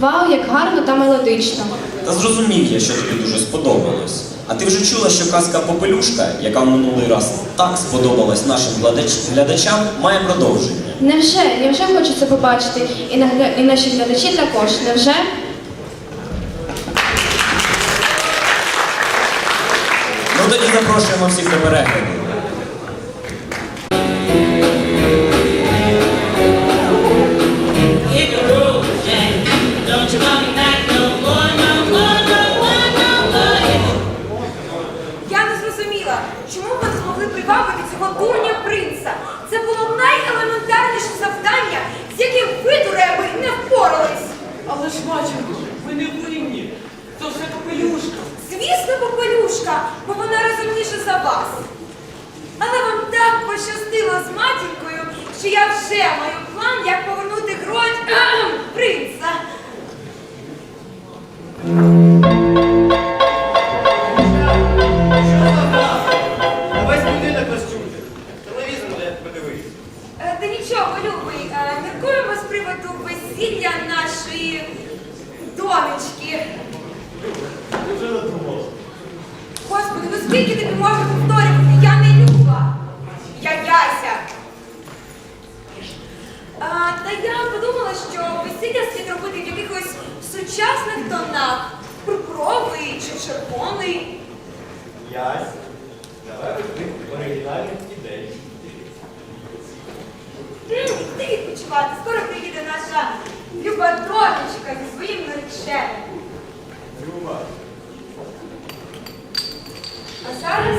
Вау, як гарно та мелодично. Та зрозумів я, що тобі дуже сподобалось. А ти вже чула, що казка Попелюшка, яка в минулий раз так сподобалась нашим глядачам, має продовження. Невже, невже хочеться побачити? І, нагля... і наші глядачі також. Невже? Ну тоді запрошуємо всіх до перегляду. Зрозуміла, чому ви не змогли привабити цього дурня принца. Це було найелементарніше завдання, з яким ви, дуреби, не впорались. Але ж матінко, ви не винні. То все попелюшка. Звісно, попелюшка, бо вона розумніша за вас. Але вам так пощастило з матінкою, що я вже маю план, як повернути грозь принца. Любий, е, міркуємо з приводу весілля нашої донечки. Господи, ну скільки тобі можна повторювати? Я не люба. Я Яся. А, та я подумала, що весілля слід робити в якихось сучасних тонах. Пурпуровий чи червоний. Ясь. Давай ідей. М, Ти відпочивати. Скоро приїде наша люба донечка зі своїм нареченим. Люба. А зараз,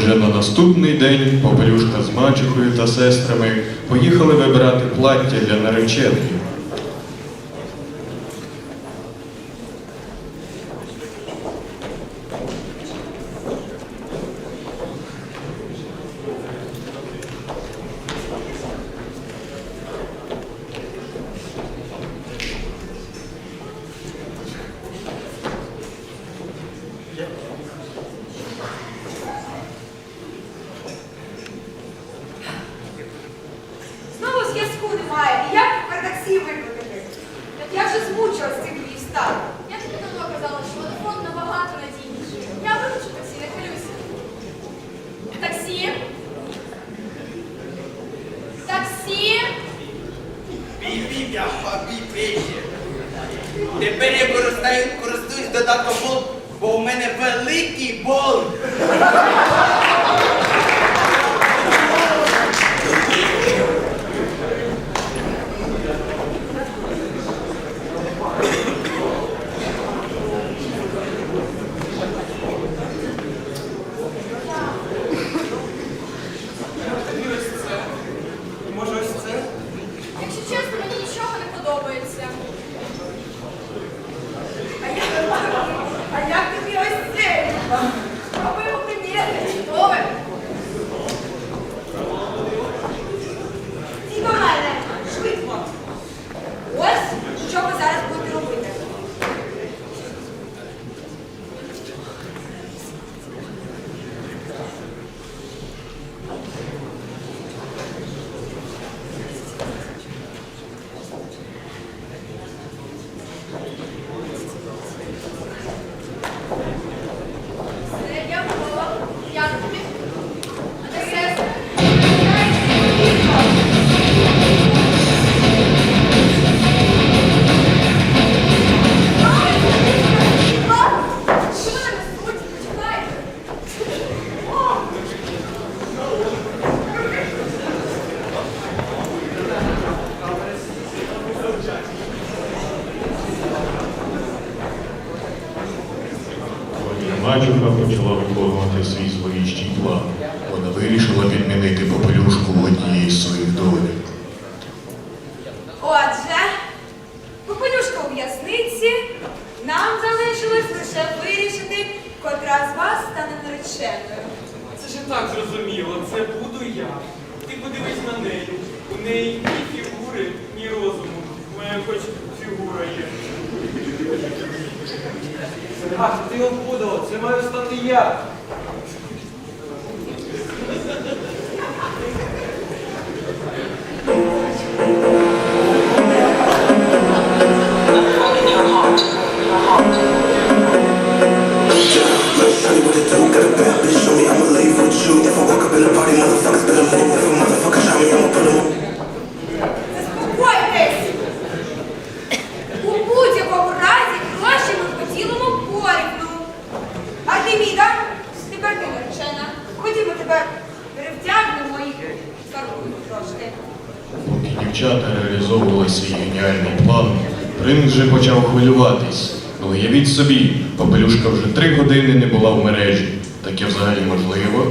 Отже, на наступний день Попелюшка з мачехою та сестрами поїхали вибирати плаття для нареченої. Знову зв'язку немає. І як тепер таксі викликати? Так я вже змучилась з цим Київстаром. Я тобі давно казала, що телефон набагато надійніший. Я виключу таксі, не хвилюйся. Таксі? Таксі? Бібі, бяха, бібі. Тепер я користаю, користуюсь додатком бол, бо у мене великий бол. нареченою. Це ж так зрозуміло, це буду я. Ти подивись на неї. У неї ні фігури, ні розуму. Моя хоч фігура є. Ах, ти обудала, це маю стати я. Gracias. Show me I'm a late for you. Never walk up in a party, motherfuckers better move. таке взагалі можливо.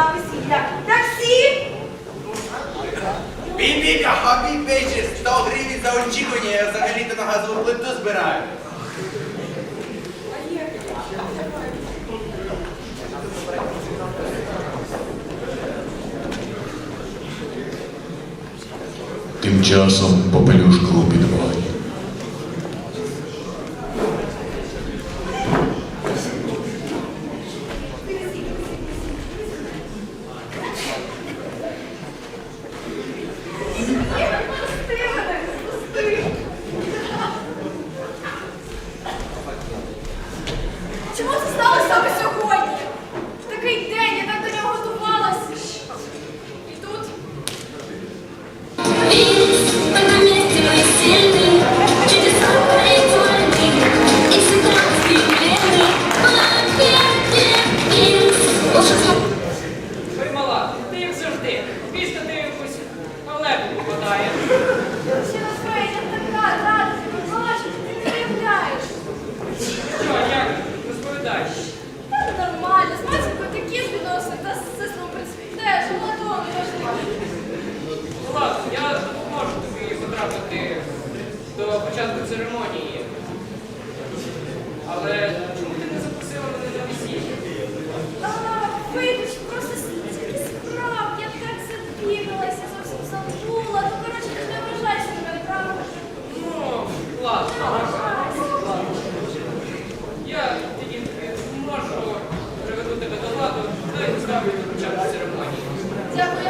на весілля. Таксі! Бібіка, хабі пече, 100 гривень за очікування, я взагалі-то на газову плиту збираю. Тим часом попелюшку підводять. поздравлю до церемонії. Дякую.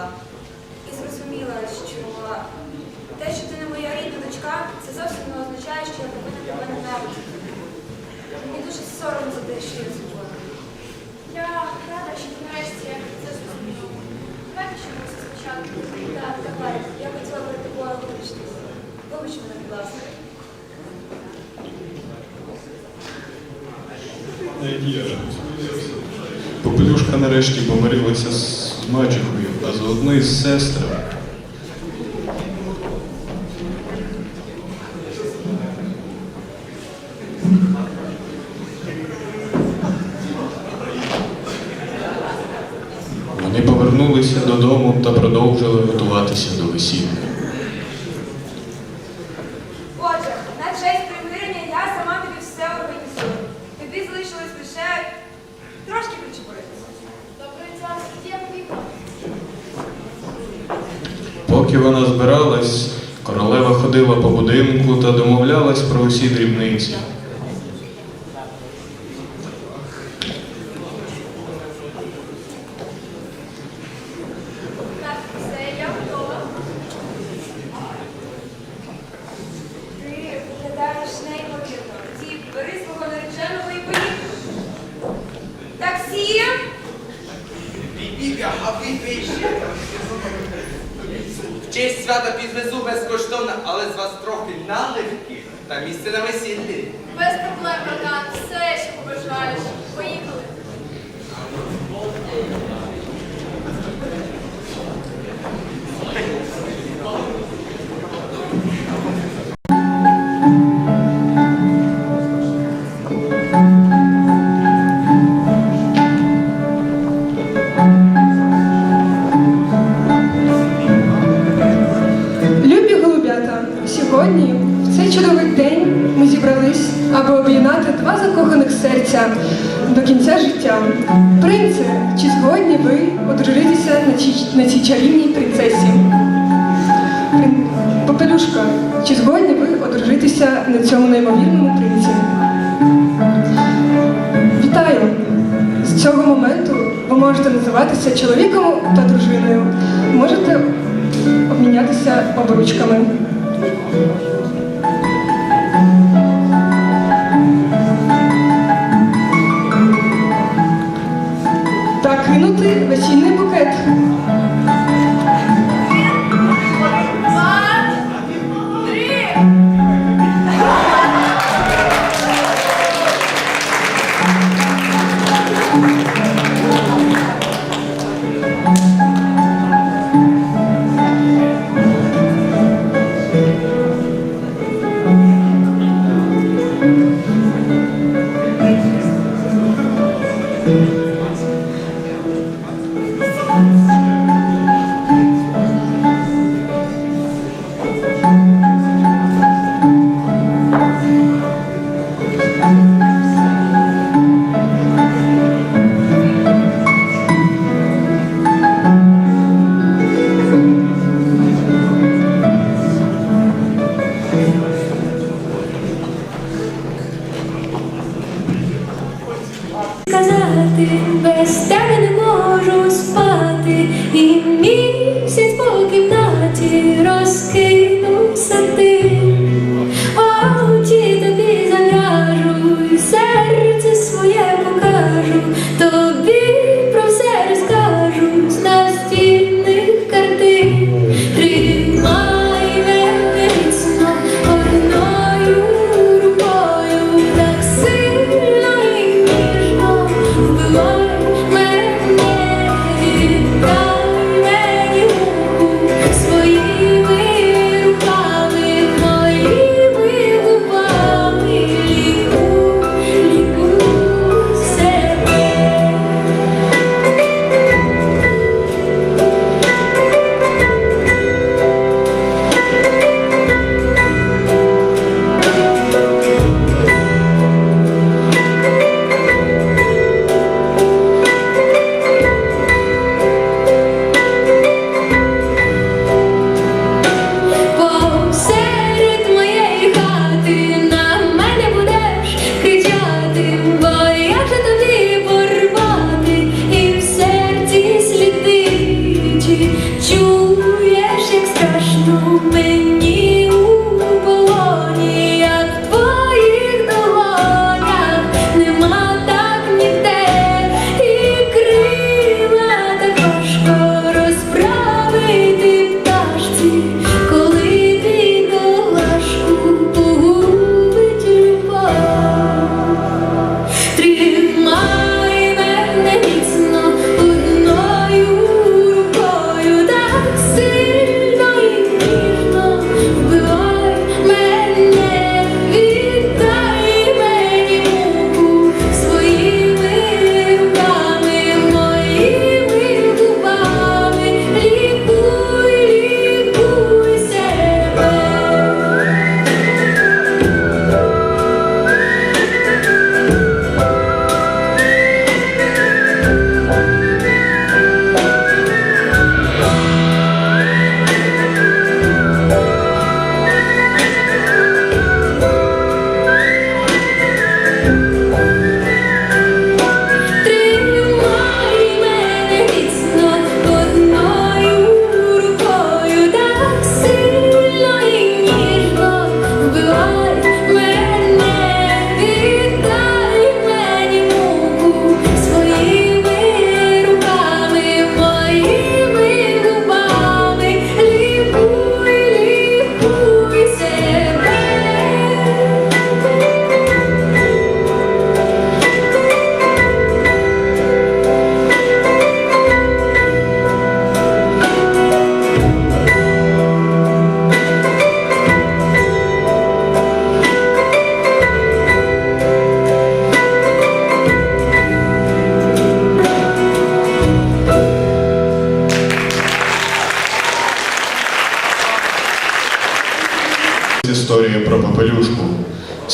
довго. І зрозуміла, що те, що ти не моя рідна дочка, це зовсім не означає, що я повинна тебе ненавидіти. Мені дуже соромно за те, що я зробила. Я рада, що ти нарешті це зрозуміла. Давай почнемо все спочатку. Так, давай. Я хотіла перед тобою вибачитися. Вибач мене, будь ласка. Попелюшка нарешті помирилася з мачехою, а одної з сестрами. Вони повернулися додому та продовжили готуватися до весілля. Усі дрібниці. Так, все, я готова. Ти виглядаєш неймовірно. Ті, бери свого нареченого і поїхали. Таксі! Бі-бі, я хабі В честь свята підвезу безкоштовно, але з вас трохи наливки та місце на весіллі. На цій, чарівній принцесі? Попелюшка, чи згодні ви одружитися на цьому неймовірному принці? Вітаю! З цього моменту ви можете називатися чоловіком та дружиною. Можете обмінятися обручками. Та кинути весільний букет.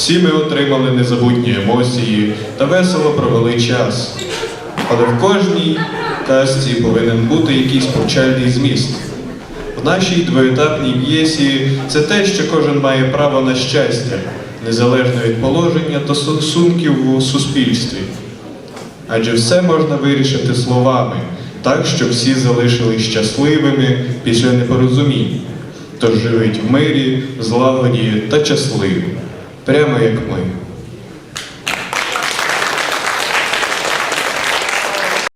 Всі ми отримали незабутні емоції та весело провели час. Але в кожній казці повинен бути якийсь повчальний зміст. В нашій двоетапній п'єсі це те, що кожен має право на щастя, незалежно від положення та стосунків у суспільстві. Адже все можна вирішити словами, так, щоб всі залишились щасливими після непорозумінь. Тож живіть в мирі, злагоді та щасливі, прямо як ми.